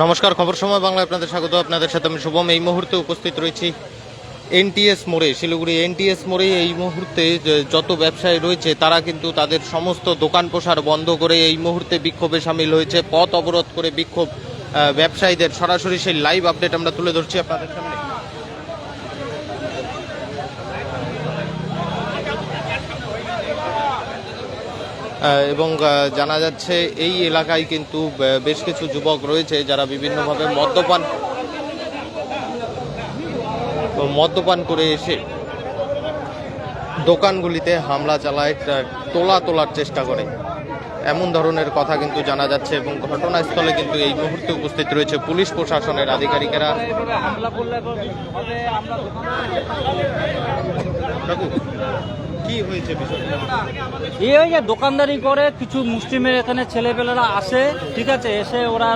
নমস্কার, খবর সময় বাংলা আপনাদের স্বাগত। আপনাদের সাথে আমি শুভম। এই মুহূর্তে উপস্থিত রয়েছি এনটিএস মোড়ে, শিলিগুড়ি এনটিএস মোড়ে। এই মুহূর্তে যত ব্যবসায়ী রয়েছে, তারা কিন্তু তাদের সমস্ত দোকান পোশার বন্ধ করে এই মুহূর্তে বিক্ষোভে সামিল হয়েছে। পথ অবরোধ করে বিক্ষোভ ব্যবসায়ীদের সরাসরি সেই লাইভ আপডেট আমরা তুলে ধরছি আপনাদের সামনে। এবং জানা যাচ্ছে এই এলাকায় কিন্তু বেশ কিছু যুবক রয়েছে যারা বিভিন্নভাবে মদ্যপান মদ্যপান করে এসে দোকানগুলিতে হামলা চালায় তোলা তোলার চেষ্টা করে। এমন ধরনের কথা কিন্তু জানা যাচ্ছে এবং ঘটনাস্থলে কিন্তু এই মুহূর্তে উপস্থিত রয়েছে পুলিশ প্রশাসনের আধিকারিকেরা। কাকু, হয়েছে এই যে দোকানদারি করে কিছু মুসলিমের এখানে ছেলেপেলেরা আসে, ঠিক আছে? এসে ওরা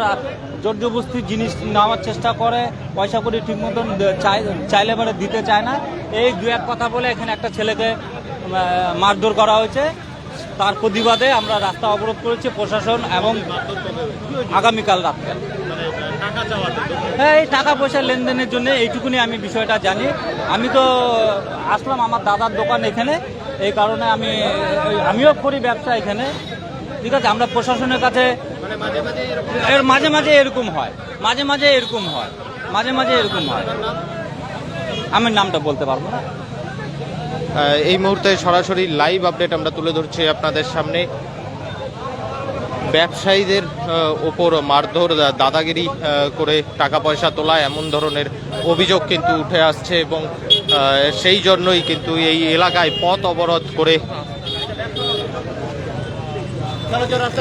জোর জবস্তি জিনিস নেওয়ার চেষ্টা করে, পয়সা করে ঠিক মতন চাই চাইলে পরে দিতে চায় না। এই দু এক কথা বলে এখানে একটা ছেলেকে মারধর করা হয়েছে। তার প্রতিবাদে আমরা রাস্তা অবরোধ করেছি প্রশাসন এবং আগামীকাল রাত্রে। হ্যাঁ এই টাকা পয়সা লেনদেনের জন্য এইটুকুনি আমি বিষয়টা জানি। আমি তো আসলাম আমার দাদার দোকান এখানে। এই কারণে আমি আমিও করি ব্যবসা এখানে। ঠিক আছে, আমরা প্রশাসনের কাছে, এর মাঝে মাঝে এরকম হয়, মাঝে মাঝে এরকম হয়, মাঝে মাঝে এরকম হয়। আমি নামটা বলতে পারব না। এই মুহূর্তে সরাসরি লাইভ আপডেট আমরা তুলে ধরছি আপনাদের সামনে। ব্যবসায়ীদের ওপর মারধর দাদাগিরি করে টাকা পয়সা তোলা এমন ধরনের অভিযোগ কিন্তু উঠে আসছে এবং সেই জন্যই কিন্তু এই এলাকায় পথ অবরোধ করে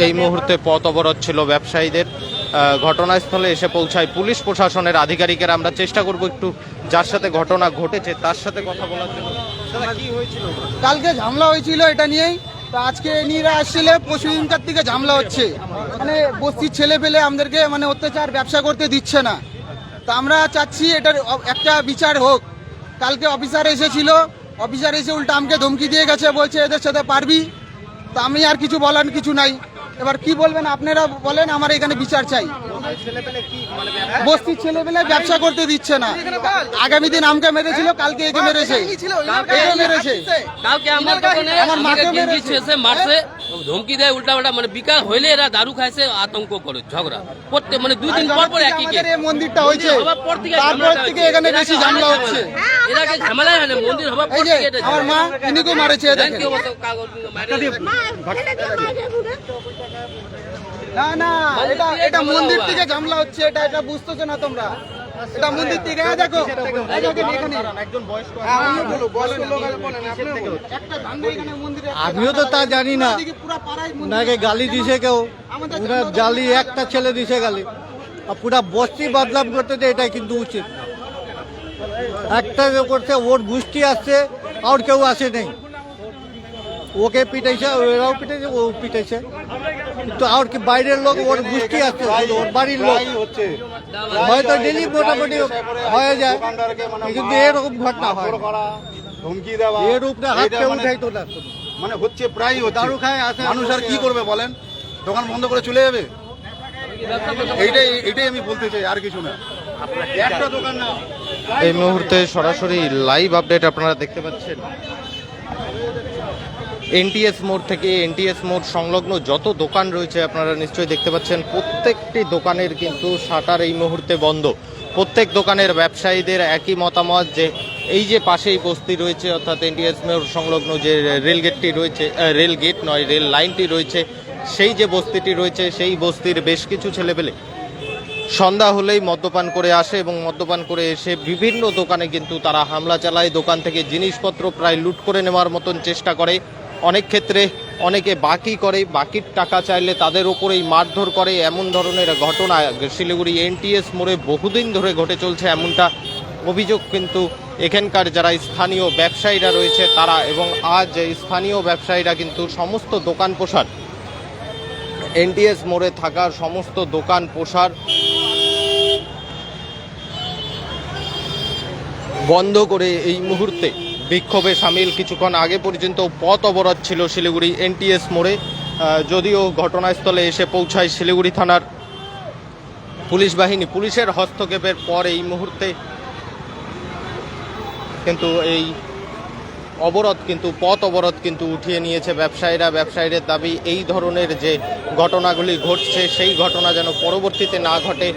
এই মুহূর্তে পথ অবরোধ ছিল ব্যবসায়ীদের। ঘটনাস্থলে এসে পৌঁছায় পুলিশ প্রশাসনের আধিকারিকেরা। আমরা চেষ্টা করব একটু যার সাথে ঘটনা ঘটেছে তার সাথে কথা বলার জন্য। কালকে ঝামলা হয়েছিল এটা নিয়েই। তো আজকে এনিরা আসছিলে, পশু দিনকার থেকে ঝামলা হচ্ছে। মানে বস্তির ছেলে পেলে আমাদেরকে মানে অত্যাচার ব্যবসা করতে দিচ্ছে না। তা আমরা চাচ্ছি এটার একটা বিচার হোক। কালকে অফিসার এসেছিল অফিসার এসে উল্টা আমাকে ধমকি দিয়ে গেছে বলছে এদের সাথে পারবি? তো আমি আর কিছু বলার কিছু নাই। এবার কি বলবেন আপনারা বলেন আমার এখানে বিচার চাই। বস্তির ছেলেপেলে ব্যবসা করতে দিচ্ছে না। আগামী দিন আমকে মেরেছিল কালকে একে মেরেছে। মেরেছে। আমার মাকে মেরেছে। মারছে। ধমকি দেয় উল্টা পাল্টা মানে বিকাল হইলে এরা দারু খাইছে আতঙ্ক করে ঝগড়া প্রত্যেক মানে দুই দিন পর পর একই মন্দিরটা হয়েছে হবার পর থেকে তারপর থেকে এখানে বেশি ঝামেলা হচ্ছে ঝামেলা। হয় না মন্দির হবার পর থেকে এটা আমার মা ঝামেলা। মারেছে দেখেন কি অবস্থা? কাগজ মারে- না না এটা এটা মন্দির থেকে ঝামেলা হচ্ছে এটা এটা বুঝতেছো না তোমরা এটা মন্দির থেকে দেখো। হ্যাঁ, আমিও বয়স্ক তো তা জানি না। এদিকে পুরা নাকি গালি দিছে কেউ। পুরা জালি একটা ছেলে দিছে গালি। আর পুরা বস্তি বদলাম করতে তো এটাই কিন্তু উচিত। একটা করছে ওর গোষ্ঠী আসছে আর কেউ আসে নেই। ওকে পিটাইছে ওরাও পিটাইছে ও পিটাইছে। তো আর কি বাইরের লোক ওর গোষ্ঠী শুধু ওর বাড়ির লোক। হয়তো ডেলি মোটামুটি হয়ে যায় কিন্তু এরকম ঘটনা হয়। দেওয়া এর উপরে মানে- উঠাইতো না। মানে হচ্ছে প্রায় দারু খায় আসে মানুষ আর কি করবে বলেন? দোকান বন্ধ করে চলে যাবে? এইটাই এইটাই আমি বলতে চাই আর কিছু না। একটা দোকান না। এই মুহূর্তে সরাসরি লাইভ আপডেট আপনারা দেখতে পাচ্ছেন। এনটিএস মোড় থেকে এনটিএস মোড় সংলগ্ন যত দোকান রয়েছে, আপনারা নিশ্চয়ই দেখতে পাচ্ছেন, প্রত্যেকটি দোকানের কিন্তু শাটার এই মুহূর্তে বন্ধ। প্রত্যেক দোকানের ব্যবসায়ীদের একই মতামত যে, এই যে পাশেই বস্তি রয়েছে, অর্থাৎ এনটিএস মোড় সংলগ্ন যে রেলগেটটি রয়েছে রেল গেট নয়, রেল লাইনটি রয়েছে, সেই যে বস্তিটি রয়েছে, সেই বস্তির বেশ কিছু ছেলেপেলে সন্ধ্যা হলেই মদ্যপান করে আসে এবং মদ্যপান করে এসে বিভিন্ন দোকানে কিন্তু তারা হামলা চালায়। দোকান থেকে জিনিসপত্র প্রায় লুট করে নেওয়ার মতন চেষ্টা করে। অনেক ক্ষেত্রে অনেকে বাকি করে বাকির টাকা চাইলে তাদের ওপরেই মারধর করে। এমন ধরনের ঘটনা শিলিগুড়ি এনটিএস মোড়ে বহুদিন ধরে ঘটে চলছে এমনটা অভিযোগ কিন্তু এখানকার যারা স্থানীয় ব্যবসায়ীরা রয়েছে তারা এবং আজ স্থানীয় ব্যবসায়ীরা কিন্তু সমস্ত দোকান পোষার, এনটিএস মোড়ে থাকা সমস্ত দোকান পোষার বন্ধ করে এই মুহূর্তে বিক্ষোভে সামিল কিছুক্ষণ আগে পর্যন্ত পথ অবরোধ ছিল শিলিগুড়ি এনটিএস মোড়ে। যদিও ঘটনাস্থলে এসে পৌঁছায় শিলিগুড়ি থানার পুলিশ বাহিনী। পুলিশের হস্তক্ষেপের পর এই মুহূর্তে কিন্তু এই অবরোধ কিন্তু, পথ অবরোধ কিন্তু উঠিয়ে নিয়েছে ব্যবসায়ীরা। ব্যবসায়ীদের দাবি, এই ধরনের যে ঘটনাগুলি ঘটছে, সেই ঘটনা যেন পরবর্তীতে না ঘটে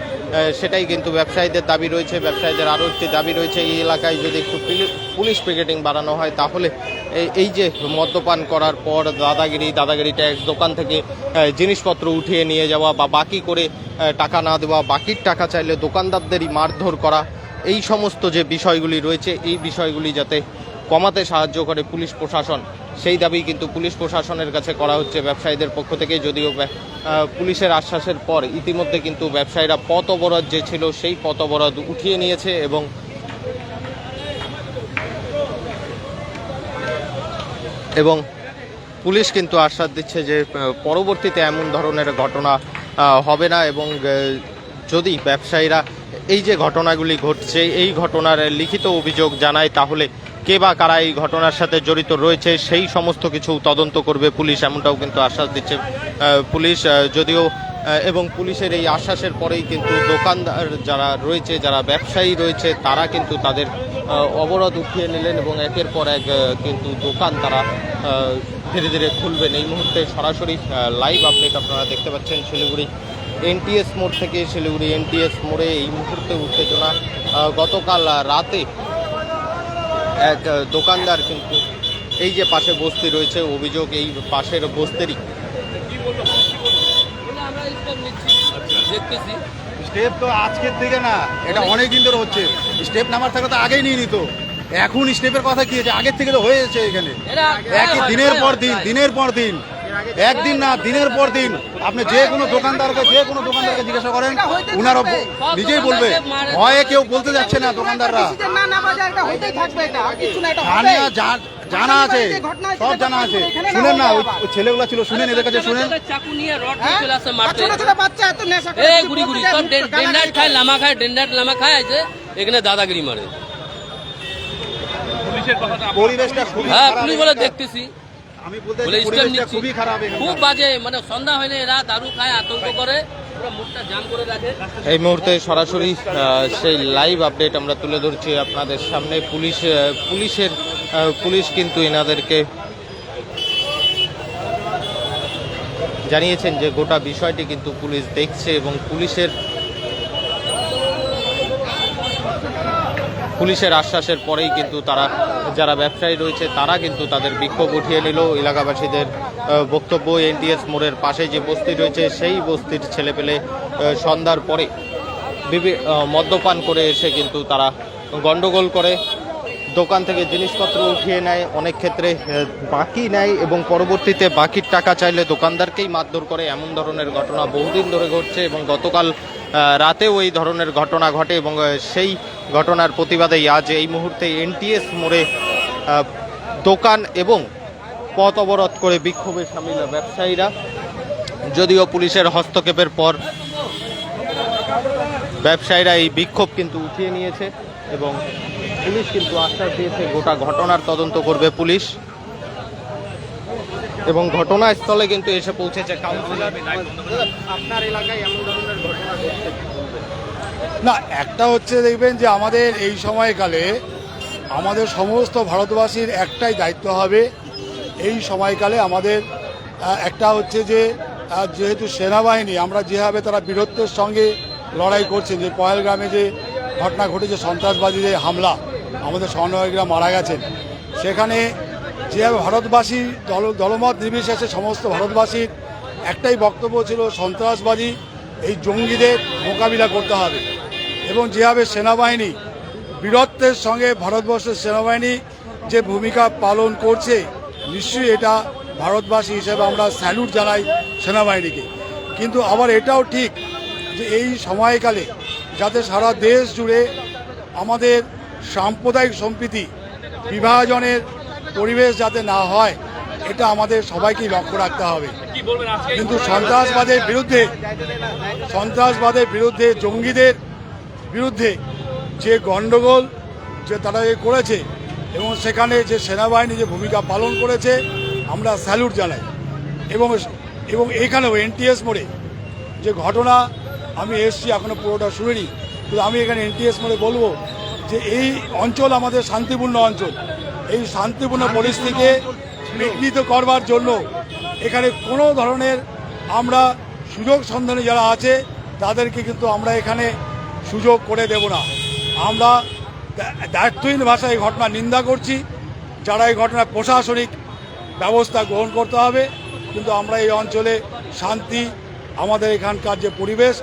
সেটাই কিন্তু ব্যবসায়ীদের দাবি রয়েছে, ব্যবসায়ীদের আরও একটি দাবি রয়েছে, এই এলাকায় যদি একটু পুলিশ পিকেটিং বাড়ানো হয় তাহলে এই- যে মদ্যপান করার পর দাদাগিরি, দাদাগিরিটা এক দোকান থেকে জিনিসপত্র উঠিয়ে নিয়ে যাওয়া বা বাকি করে টাকা না দেওয়া, বাকির টাকা চাইলে দোকানদারদেরই মারধর করা, এই সমস্ত যে বিষয়গুলি রয়েছে, এই বিষয়গুলি যাতে কমাতে সাহায্য করে পুলিশ প্রশাসন। সেই দাবি কিন্তু পুলিশ প্রশাসনের কাছে করা হচ্ছে ব্যবসায়ীদের পক্ষ থেকে, যদিও পুলিশের আশ্বাসের পর ইতিমধ্যে কিন্তু ব্যবসায়ীরা পথ অবরোধ যে ছিল সেই পথ অবরোধ উঠিয়ে নিয়েছে এবং এবং পুলিশ কিন্তু আশ্বাস দিচ্ছে যে পরবর্তীতে এমন ধরনের ঘটনা হবে না এবং যদি ব্যবসায়ীরা এই যে ঘটনাগুলি ঘটছে, এই ঘটনার লিখিত অভিযোগ জানায়, তাহলে কে বা কারা এই ঘটনার সাথে জড়িত রয়েছে, সেই সমস্ত কিছু তদন্ত করবে পুলিশ, এমনটাও কিন্তু আশ্বাস দিচ্ছে পুলিশ যদিও এবং পুলিশের এই আশ্বাসের পরেই কিন্তু দোকানদার যারা রয়েছে, যারা ব্যবসায়ী রয়েছে, তারা কিন্তু তাদের অবরোধ উঠিয়ে নিলেন এবং একের পর এক কিন্তু দোকান তারা ধীরে ধীরে খুলবেন। এই মুহূর্তে সরাসরি লাইভ আপডেট আপনারা দেখতে পাচ্ছেন শিলিগুড়ি এনটিএস মোড় থেকে শিলিগুড়ি এনটিএস মোড়ে এই মুহূর্তে উত্তেজনা গতকাল রাতে এক দোকানদার কিন্তু এই যে পাশে বস্তি রয়েছে অভিযোগ এই পাশের বস্তিরই। স্টেপ নিচ্ছি দেখতেছি স্টেপ তো আজকের থেকে না এটা অনেক দিন ধরে হচ্ছে। স্টেপ নামার থাকলে তো আগেই নিয়ে নিত। এখন স্টেপের কথা কি আছে আগের থেকে তো হয়েছে এখানে। একই দিনের পর দিন দিনের পর দিন। একদিন না দিনের পর দিন। আপনি যে কোনো দোকানদারকে যে কোনো দোকানদারকে জিজ্ঞাসা করেন উনারা ব- নিজেই বলবে। ভয়ে কেউ বলতে যাচ্ছে না দোকানদাররা। জানা আছে সব জানা আছে। শুনেন না ওই ছেলেগুলো ছিল শুনেন এদের কাছে শুনেন। চাকু নিয়ে রড নিয়ে চলে আসে মারতে ছোট ছোট বাচ্চা এত নেশা করে এই কিছু গুড়ি গুড়ি সব ডেন্ডার খায় লামা খায় ডেন্ডার লামা খায় এখানে দাদাগিরি মারে। পরিবেশটা খুবই হ্যাঁ পুলিশ বলে দেখতেছি। বলে স্টেপ নিচ্ছি। খুব বাজে মানে সন্ধ্যা হইলে এরা দারু খায় আতঙ্ক করে পুরো মুখটা জাম করে রাখে। এই মুহূর্তে সরাসরি আহ, সেই লাইভ আপডেট আমরা তুলে ধরছি আপনাদের সামনে। পুলিশ পুলিশের আহ, পুলিশ কিন্তু এনাদেরকে জানিয়েছেন যে গোটা বিষয়টি কিন্তু পুলিশ দেখছে এবং পুলিশের পুলিশের আশ্বাসের পরেই কিন্তু তারা, যারা ব্যবসায়ী রয়েছে, তারা কিন্তু তাদের বিক্ষোভ উঠিয়ে নিল। এলাকাবাসীদের বক্তব্য এনটিএস মোড়ের পাশে যে বস্তি রয়েছে, সেই বস্তির ছেলেপেলে সন্ধ্যার পরে মদ্যপান করে এসে কিন্তু তারা গন্ডগোল করে। দোকান থেকে জিনিসপত্র উঠিয়ে নেয়, অনেক ক্ষেত্রে বাকি নেয় এবং পরবর্তীতে বাকির টাকা চাইলে দোকানদারকেই মারধর করে। এমন ধরনের ঘটনা বহুদিন ধরে ঘটছে এবং গতকাল রাতেও এই ধরনের ঘটনা ঘটে এবং সেই ঘটনার প্রতিবাদেই আজ এই মুহূর্তে এনটিএস মোড়ে দোকান এবং পথ অবরোধ করে বিক্ষোভে সামিল ব্যবসায়ীরা। যদিও পুলিশের হস্তক্ষেপের পর ব্যবসায়ীরা এই বিক্ষোভ কিন্তু উঠিয়ে নিয়েছে এবং পুলিশ কিন্তু আশ্বাস দিয়েছে, গোটা ঘটনার তদন্ত করবে পুলিশ। এবং ঘটনাস্থলে কিন্তু এসে পৌঁছেছে কাউন্সিলর আপনার এলাকায় এমন ধরনের ঘটনা ঘটছে? না, একটা হচ্ছে দেখবেন যে আমাদের এই সময়কালে আমাদের সমস্ত ভারতবাসীর একটাই দায়িত্ব হবে। এই সময়কালে আমাদের একটা হচ্ছে যে যেহেতু সেনাবাহিনী, আমরা যেভাবে তারা বীরত্বের সঙ্গে লড়াই করছে, যে পয়েলগ্রামে যে ঘটনা ঘটেছে সন্ত্রাসবাদী যে হামলা, আমাদের সমন্বয়করা মারা গেছেন। সেখানে যেভাবে ভারতবাসী দল, দলমত নির্বিশেষে সমস্ত ভারতবাসীর একটাই বক্তব্য ছিল সন্ত্রাসবাদী এই জঙ্গিদের মোকাবিলা করতে হবে। এবং যেভাবে সেনাবাহিনী বীরত্বের সঙ্গে ভারতবর্ষের সেনাবাহিনী যে ভূমিকা পালন করছে, নিশ্চয়ই এটা ভারতবাসী হিসেবে আমরা স্যালুট জানাই সেনাবাহিনীকে। কিন্তু আবার এটাও ঠিক যে এই সময়কালে যাতে সারা দেশ জুড়ে আমাদের সাম্প্রদায়িক সম্প্রীতি, বিভাজনের পরিবেশ যাতে না হয়, এটা আমাদের সবাইকেই লক্ষ্য রাখতে হবে। কিন্তু সন্ত্রাসবাদের বিরুদ্ধে সন্ত্রাসবাদের বিরুদ্ধে জঙ্গিদের বিরুদ্ধে যে গণ্ডগোল যে তারা এ করেছে এবং সেখানে যে সেনাবাহিনী যে ভূমিকা পালন করেছে আমরা স্যালুট জানাই। এবং এবং এখানেও এনটিএস মোড়ে যে ঘটনা আমি এসছি এখনও পুরোটা শুনিনি। কিন্তু আমি এখানে এনটিএস মোড়ে বলব যে এই অঞ্চল আমাদের শান্তিপূর্ণ অঞ্চল। এই শান্তিপূর্ণ পরিস্থিতিকে বিঘ্নিত করবার জন্য এখানে কোনো ধরনের আমরা সুযোগ সন্ধানে যারা আছে তাদেরকে কিন্তু আমরা এখানে সুযোগ করে দেব না। আমরা দায়িত্বহীন ভাষায় এই ঘটনা নিন্দা করছি। যারা এই ঘটনা প্রশাসনিক ব্যবস্থা গ্রহণ করতে হবে কিন্তু আমরা এই অঞ্চলে শান্তি আমাদের এখানকার যে পরিবেশ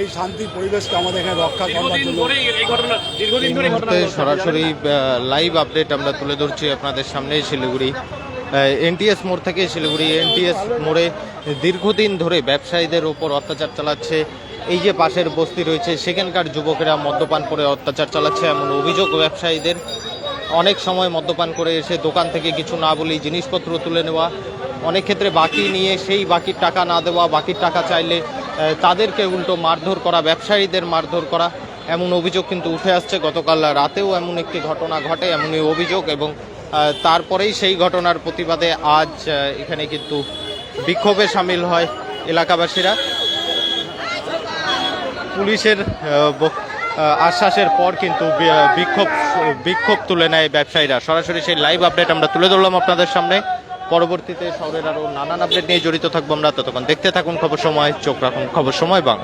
এই শান্তির পরিবেশকে আমাদের এখানে রক্ষা করার জন্য সরাসরি লাইভ আপডেট আমরা তুলে ধরছি আপনাদের সামনে শিলিগুড়ি। এনটিএস মোড় থেকে শিলিগুড়ি এনটিএস মোড়ে দীর্ঘদিন ধরে ব্যবসায়ীদের ওপর অত্যাচার চালাচ্ছে। এই যে পাশের বস্তি রয়েছে, সেখানকার যুবকেরা মদ্যপান করে অত্যাচার চালাচ্ছে এমন অভিযোগ ব্যবসায়ীদের। অনেক সময় মদ্যপান করে এসে দোকান থেকে কিছু না বলেই জিনিসপত্র তুলে নেওয়া। অনেক ক্ষেত্রে বাকি নিয়ে সেই বাকির টাকা না দেওয়া বাকির টাকা চাইলে তাদেরকে উল্টো মারধর করা, ব্যবসায়ীদের মারধর করা, এমন অভিযোগ কিন্তু উঠে আসছে। গতকাল রাতেও এমন একটি ঘটনা ঘটে, এমনই অভিযোগ এবং তারপরেই সেই ঘটনার প্রতিবাদে আজ এখানে কিন্তু বিক্ষোভে সামিল হয় এলাকাবাসীরা। পুলিশের আশ্বাসের পর কিন্তু বিক্ষোভ বিক্ষোভ তুলে নেয় ব্যবসায়ীরা। সরাসরি সেই লাইভ আপডেট আমরা তুলে ধরলাম আপনাদের সামনে। পরবর্তীতে শহরের আরও নানান আপডেট নিয়ে জড়িত থাকব আমরা। ততক্ষণ দেখতে থাকুন খবর সময়, চোখ রাখুন খবর সময় বাংলা।